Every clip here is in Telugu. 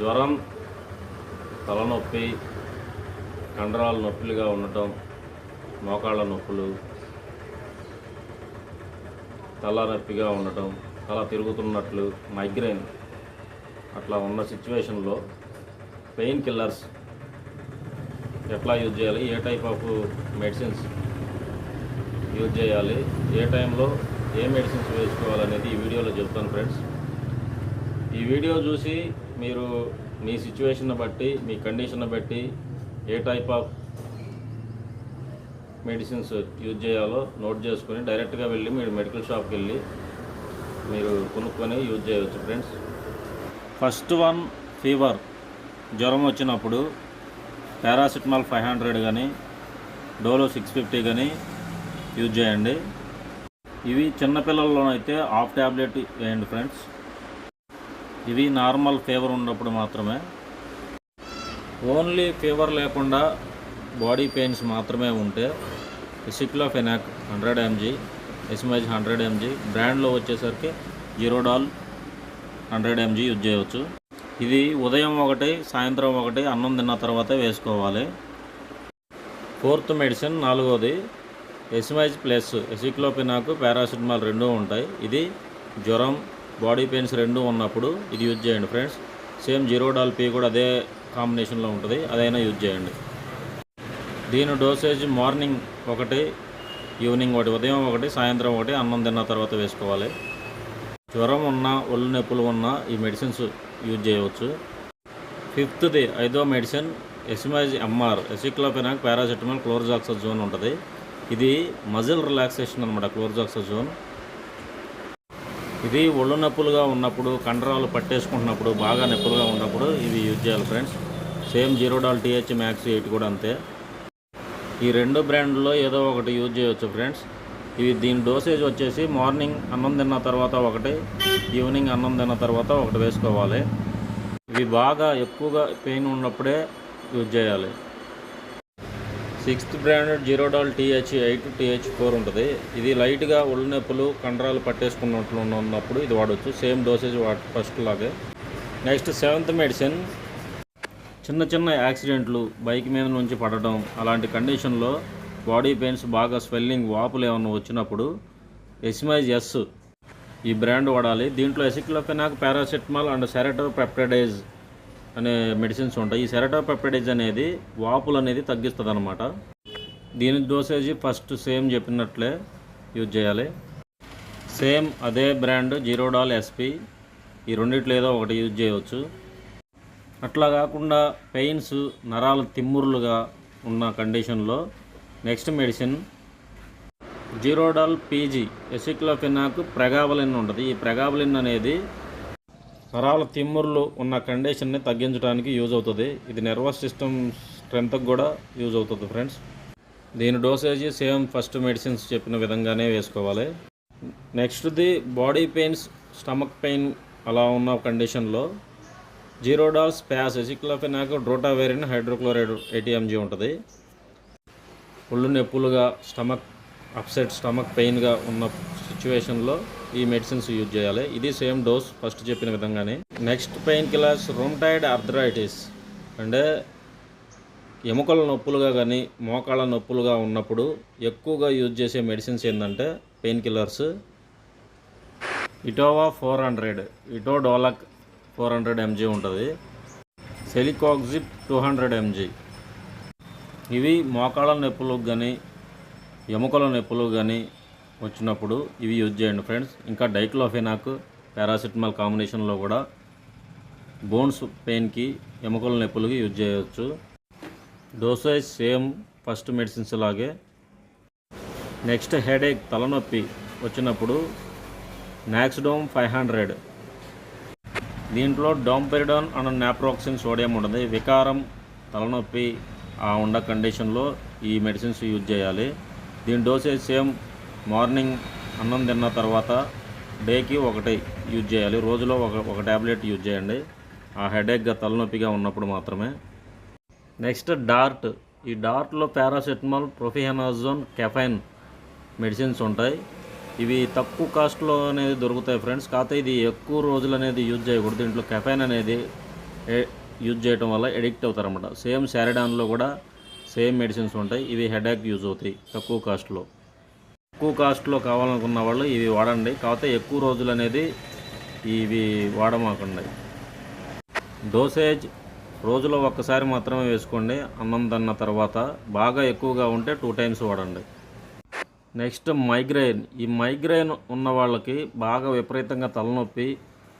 జ్వరం తలనొప్పి కండరాలు నొప్పులుగా ఉండటం మోకాళ్ళ నొప్పులు తల నొప్పిగా ఉండటం తల తిరుగుతున్నట్లు మైగ్రేన్ అట్లా ఉన్న సిచ్యువేషన్లో పెయిన్ కిల్లర్స్ ఎట్లా యూజ్ చేయాలి? ఏ టైప్ ఆఫ్ మెడిసిన్స్ యూజ్ చేయాలి? ఏ టైంలో ఏ మెడిసిన్స్ వేసుకోవాలనేది ఈ వీడియోలో చెప్తాను ఫ్రెండ్స్. ఈ వీడియో చూసి మీరు మీ సిచ్యువేషన్ బట్టి మీ కండిషన్ బట్టి ఏ టైప్ ఆఫ్ మెడిసిన్స్ యూజ్ చేయాలో నోట్ చేసుకొని డైరెక్ట్గా వెళ్ళి మీరు మెడికల్ షాప్కి వెళ్ళి మీరు కొనుక్కొని యూజ్ చేయవచ్చు ఫ్రెండ్స్ ఫస్ట్ వన్ ఫీవర్ జ్వరం వచ్చినప్పుడు పారాసిటమాల్ ఫైవ్ హండ్రెడ్ కానీ డోలో సిక్స్ ఫిఫ్టీ కానీ యూజ్ చేయండి. ఇవి చిన్నపిల్లల్లోనైతే హాఫ్ ట్యాబ్లెట్ వేయండి ఫ్రెండ్స్ ఇవి నార్మల్ ఫీవర్ ఉన్నప్పుడు మాత్రమే. ఓన్లీ ఫీవర్ లేకుండా బాడీ పెయిన్స్ మాత్రమే ఉంటే సిక్లోఫెనాక్ హండ్రెడ్ ఎంజీ ఎస్ఎంఐజ్ హండ్రెడ్ ఎంజీ బ్రాండ్లో వచ్చేసరికి జీరోడాల్ హండ్రెడ్ ఎంజీ యూజ్ చేయవచ్చు. ఇది ఉదయం ఒకటి సాయంత్రం ఒకటి అన్నం తిన్న తర్వాతే వేసుకోవాలి. ఫోర్త్ మెడిసిన్ నాలుగోది ఎస్ఎంఐజ్ ప్లస్ ఎసిక్లోపినాకు పారాసిటమాల్ రెండూ ఉంటాయి. ఇది జ్వరం బాడీ పెయిన్స్ రెండు ఉన్నప్పుడు ఇది యూజ్ చేయండి ఫ్రెండ్స్. సేమ్ జీరోడాల్ పీ కూడా అదే కాంబినేషన్లో ఉంటుంది అదైనా యూజ్ చేయండి. దీని డోసేజ్ మార్నింగ్ ఒకటి ఈవినింగ్ ఒకటి ఉదయం ఒకటి సాయంత్రం ఒకటి అన్నం తిన్న తర్వాత వేసుకోవాలి. జ్వరం ఉన్నా ఒళ్ళు నొప్పులు ఉన్నా ఈ మెడిసిన్స్ యూజ్ చేయవచ్చు. ఫిఫ్త్ది ఐదో medicine Acemiz MR aceclofenac paracetamol chlorzoxazone ఉంటుంది. ఇది మజిల్ రిలాక్సేషన్ అనమాట క్లోర్జాక్సజోన్. ఇది ఒళ్ళు నొప్పులుగా ఉన్నప్పుడు కండరాలు పట్టేసుకుంటున్నప్పుడు బాగా నొప్పులుగా ఉన్నప్పుడు ఇది యూజ్ చేయాలి friends. Same Zerodol TH max eight కూడా అంతే. ఈ రెండు బ్రాండ్లో ఏదో ఒకటి యూజ్ చేయవచ్చు ఫ్రెండ్స్. ఇవి దీని డోసేజ్ వచ్చేసి మార్నింగ్ అన్నం తిన్న తర్వాత ఒకటి ఈవినింగ్ అన్నం తిన్న తర్వాత ఒకటి వేసుకోవాలి. ఇవి బాగా ఎక్కువగా పెయిన్ ఉన్నప్పుడే యూజ్ చేయాలి. Sixth branded Zerodol TH eight TH four ఉంటుంది. ఇది లైట్గా ఒళ్ళు నొప్పులు కండరాలు పట్టేసుకున్నట్లు ఉన్నప్పుడు ఇది వాడవచ్చు సేమ్ డోసేజ్ వాట్ ఫస్ట్ లాగే. Next seventh medicine. చిన్న చిన్న యాక్సిడెంట్లు బైక్ మీద నుంచి పడటం అలాంటి కండిషన్లో బాడీ పెయిన్స్ బాగా స్వెల్లింగ్ వాపులు ఏమైనా వచ్చినప్పుడు ఎస్మైజ్ ఎస్ ఈ బ్రాండ్ వాడాలి. దీంట్లో aceclofenac paracetamol and serratiopeptidase అనే మెడిసిన్స్ ఉంటాయి. ఈ సెరటోపెప్టైడేజ్ అనేది వాపులు అనేది తగ్గిస్తుంది అనమాట దీని డోసేజీ ఫస్ట్ సేమ్ చెప్పినట్లే యూజ్ చేయాలి. సేమ్ అదే బ్రాండ్ జీరోడాల్ ఎస్పీ ఈ రెండిట్లో ఏదో ఒకటి యూజ్ చేయవచ్చు. అట్లా కాకుండా పెయిన్స్ నరాలు తిమ్మురులుగా ఉన్న కండిషన్లో next medicine Zerodol PG aceclofenac pregabalin ఉంటుంది. ఈ ప్రెగాబలిన్ అనేది నరాల తిమ్ముర్లు ఉన్న కండిషన్ని తగ్గించడానికి యూజ్ అవుతుంది. ఇది నర్వస్ సిస్టమ్ స్ట్రెంత్కి కూడా యూజ్ అవుతుంది ఫ్రెండ్స్ దీని డోసేజీ సేమ్ ఫస్ట్ మెడిసిన్స్ చెప్పిన విధంగానే వేసుకోవాలి. నెక్స్ట్ది బాడీ పెయిన్స్ స్టమక్ పెయిన్ అలా ఉన్న కండిషన్లో Zerodol spas aceclofenac drotaverine hydrochloride ఏటీఎంజీ ఉంటుంది. ఒళ్ళు నొప్పులుగా స్టమక్ అప్సెట్ స్టమక్ పెయిన్గా ఉన్న సిచ్యువేషన్లో ఈ మెడిసిన్స్ యూజ్ చేయాలి. ఇది సేమ్ డోస్ ఫస్ట్ చెప్పిన విధంగానే. Next pain killers rheumatoid arthritis అంటే ఎముకల నొప్పులుగా కానీ మోకాళ్ళ నొప్పులుగా ఉన్నప్పుడు ఎక్కువగా యూజ్ చేసే మెడిసిన్స్ ఏంటంటే pain killers Etova four hundred etodolac four hundred MG ఉంటుంది. సెలికాక్జిప్ టూ హండ్రెడ్ ఎంజీ ఇవి మోకాళ్ళ నొప్పులకు కానీ ఎముకల నొప్పులకు కానీ వచ్చినప్పుడు ఇవి యూజ్ చేయండి ఫ్రెండ్స్. ఇంకా డైక్లోఫెనాక్ పారాసిటమాల్ కాంబినేషన్లో కూడా బోన్స్ పెయిన్కి ఎముకల నొప్పులకి యూజ్ చేయవచ్చు డోసేజ్ సేమ్ ఫస్ట్ మెడిసిన్స్ లాగే. నెక్స్ట్ హెడేక్ తలనొప్పి వచ్చినప్పుడు నాక్స్డోమ్ ఫైవ్ హండ్రెడ్. దీంట్లో డోంపెరిడాన్ అండ్ నాప్రోక్సిన్ సోడియం ఉంటుంది. వికారం తలనొప్పి ఆ ఉండ కండిషన్లో ఈ మెడిసిన్స్ యూజ్ చేయాలి. దీని డోసేజ్ సేమ్ మార్నింగ్ అన్నం తిన్న తర్వాత డేకి ఒకటి యూజ్ చేయాలి. రోజులో ఒక ఒక ట్యాబ్లెట్ యూజ్ చేయండి. ఆ హెడేక్గా తలనొప్పిగా ఉన్నప్పుడు మాత్రమే. Next Dart. ఈ డార్ట్లో పారాసెటమాల్ ప్రొఫిహెనాజోన్ కెఫైన్ మెడిసిన్స్ ఉంటాయి. ఇవి తక్కువ కాస్ట్లో అనేది దొరుకుతాయి ఫ్రెండ్స్. కాకపోతే ఇది ఎక్కువ రోజులు అనేది యూజ్ చేయకూడదు. దీంట్లో కెఫైన్ అనేది యూజ్ చేయడం వల్ల ఎడిక్ట్ అవుతారన్నమాట. సేమ్ శారిడాన్లో కూడా సేమ్ మెడిసిన్స్ ఉంటాయి. ఇవి హెడేక్ యూజ్ అవుతాయి తక్కువ కాస్ట్లో. తక్కువ కాస్ట్లో కావాలనుకున్న వాళ్ళు ఇవి వాడండి. కాకపోతే ఎక్కువ రోజులు అనేది ఇవి వాడమాకండి. డోసేజ్ రోజులో ఒక్కసారి మాత్రమే వేసుకోండి. అన్నం తిన్న తర్వాత బాగా ఎక్కువగా ఉంటే టూ టైమ్స్ వాడండి. నెక్స్ట్ మైగ్రెయిన్ ఈ మైగ్రైన్ ఉన్న వాళ్ళకి బాగా విపరీతంగా తలనొప్పి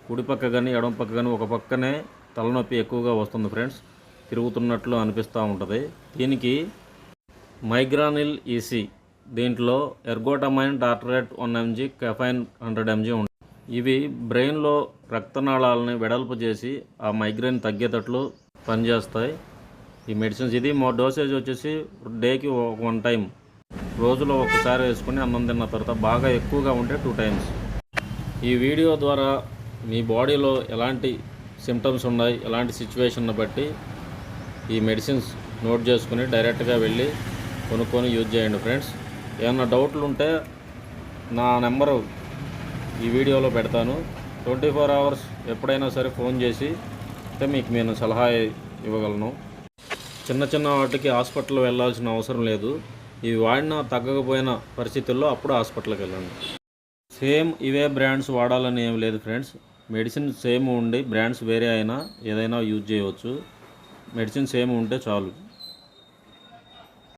కుడిపక్క కానీ ఎడమ పక్క కానీ ఒక పక్కనే తలనొప్పి ఎక్కువగా వస్తుంది ఫ్రెండ్స్. తిరుగుతున్నట్లు అనిపిస్తూ ఉంటుంది. దీనికి మైగ్రానిల్ ఈసీ. దీంట్లో ergotamine tartrate one MG caffeine hundred MG ఉంటుంది ఇవి బ్రెయిన్లో రక్తనాళాలని వెడల్పు చేసి ఆ మైగ్రేన్ తగ్గేటట్లు పనిచేస్తాయి. ఈ మెడిసిన్స్ ఇది. మా డోసేజ్ వచ్చేసి డేకి వన్ టైం రోజులో ఒకసారి వేసుకుని అన్నం తిన్న తర్వాత బాగా ఎక్కువగా ఉంటే టూ టైమ్స్. ఈ వీడియో ద్వారా మీ బాడీలో ఎలాంటి సిమ్టమ్స్ ఉన్నాయి ఎలాంటి సిచ్యువేషన్ బట్టి ఈ మెడిసిన్స్ నోట్ చేసుకుని డైరెక్ట్గా వెళ్ళి కొనుక్కొని యూజ్ చేయండి ఫ్రెండ్స్. ఏమన్నా డౌట్లు ఉంటే నా నెంబరు ఈ వీడియోలో పెడతాను. ట్వంటీ ఫోర్ అవర్స్ ఎప్పుడైనా సరే ఫోన్ చేసి అయితే మీకు నేను సలహా ఇవ్వగలను. చిన్న చిన్న వాటికి హాస్పిటల్ వెళ్ళాల్సిన అవసరం లేదు. ఇవి వాడినా తగ్గకపోయిన పరిస్థితుల్లో అప్పుడు హాస్పిటల్కి వెళ్ళండి. సేమ్ ఇవే బ్రాండ్స్ వాడాలని ఏం లేదు ఫ్రెండ్స్. మెడిసిన్ సేమ్ ఉండి బ్రాండ్స్ వేరే అయినా ఏదైనా యూజ్ చేయవచ్చు. మెడిసిన్ సేమ్ ఉంటే చాలు.